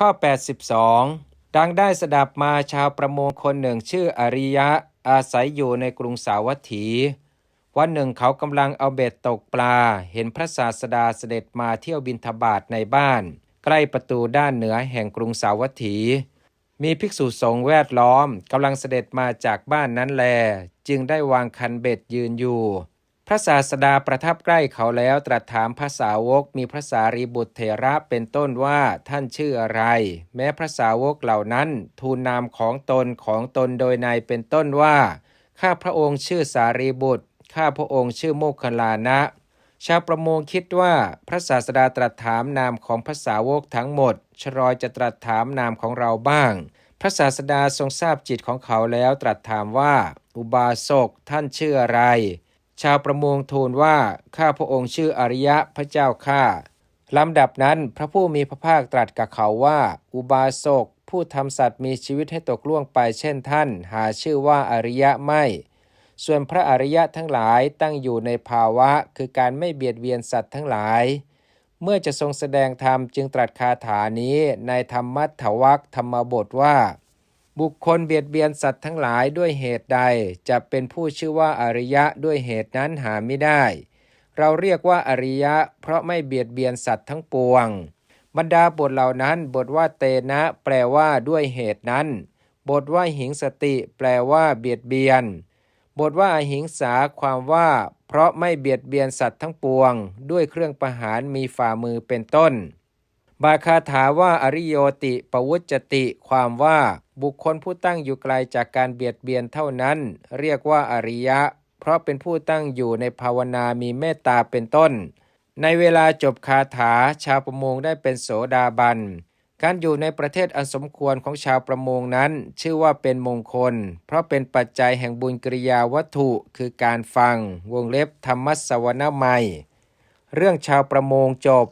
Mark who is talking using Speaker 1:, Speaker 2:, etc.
Speaker 1: ข้อ 82 ดังได้สดับมาชาวประมงคนหนึ่งชื่ออริยะ อาศัยอยู่ในกรุงสาวัตถี วันหนึ่งเขากำลังเอาเบ็ดตกปลา เห็นพระศาสดาเสด็จมาเที่ยวบินทบาทในบ้าน ใกล้ประตูด้านเหนือแห่งกรุงสาวัตถี มีภิกษุสงฆ์แวดล้อมกำลังเสด็จมาจากบ้านนั้นแล จึงได้วางคันเบ็ดยืนอยู่ พระศาสดาประทับใกล้เขาแล้วตรัสถามพระสาวกมีพระสารีบุตรเถระเป็นต้นว่าท่านชื่ออะไร แม้พระสาวกเหล่านั้นทูลนามของตนของตนโดยในเป็นต้นว่า ข้าพระองค์ชื่อสารีบุตร ข้าพระองค์ชื่อโมคคลลานะ ชาวประมงคิดว่าพระศาสดาตรัสถามนามของพระสาวกทั้งหมด ชรอยจะตรัสถามนามของเราบ้าง พระศาสดาทรงทราบจิตของเขาแล้วตรัสถามว่า อุบาสกท่านชื่ออะไร ชาวประมงทูลว่าข้าพระองค์ชื่ออริยะพระเจ้าข้าลำดับนั้นพระผู้มีพระภาคตรัสกับเขาว่า อุบาสกผู้ทำสัตว์มีชีวิตให้ตกล่วงไปเช่นท่าน หาชื่อว่าอริยะไม่ ส่วนพระอริยะทั้งหลายตั้งอยู่ในภาวะ คือการไม่เบียดเบียนสัตว์ทั้งหลาย เมื่อจะทรงแสดงธรรมจึงตรัสคาถานี้ในธรรมัทถวักธรรมบทว่า บุคคลเบียดเบียนสัตว์ทั้งหลายด้วยเหตุใดจะเป็นผู้ชื่อว่าอริยะด้วยเหตุนั้นหาไม่ได้ เราเรียกว่าอริยะ เพราะไม่เบียดเบียนสัตว์ทั้งปวง บรรดาบทเหล่านั้น บทว่าเตนะ แปลว่าด้วยเหตุนั้น บทว่าหิงสติ แปลว่า เบียดเบียน บทว่าหิงสาความว่า เพราะไม่เบียดเบียนสัตว์ทั้งปวง ด้วยเครื่องประหารมีฝ่ามือเป็นต้น บาคาถาว่าอริโยติปวุจจติ ความว่าบุคคลผู้ตั้งอยู่ไกลจากการเบียดเบียนเท่านั้น เรียกว่าอริยะ เพราะเป็นผู้ตั้งอยู่ในภาวนามีเมตตาเป็นต้น ในเวลาจบคาถาชาวประมงได้เป็นโสดาบัน การอยู่ในประเทศอันสมควรของชาวประมงนั้น ชื่อว่าเป็นมงคล เพราะเป็นปัจจัยแห่งบุญกิริยาวัตถุคือการฟัง วงเล็บธรรมสวนามัยเรื่องชาวประมงจบ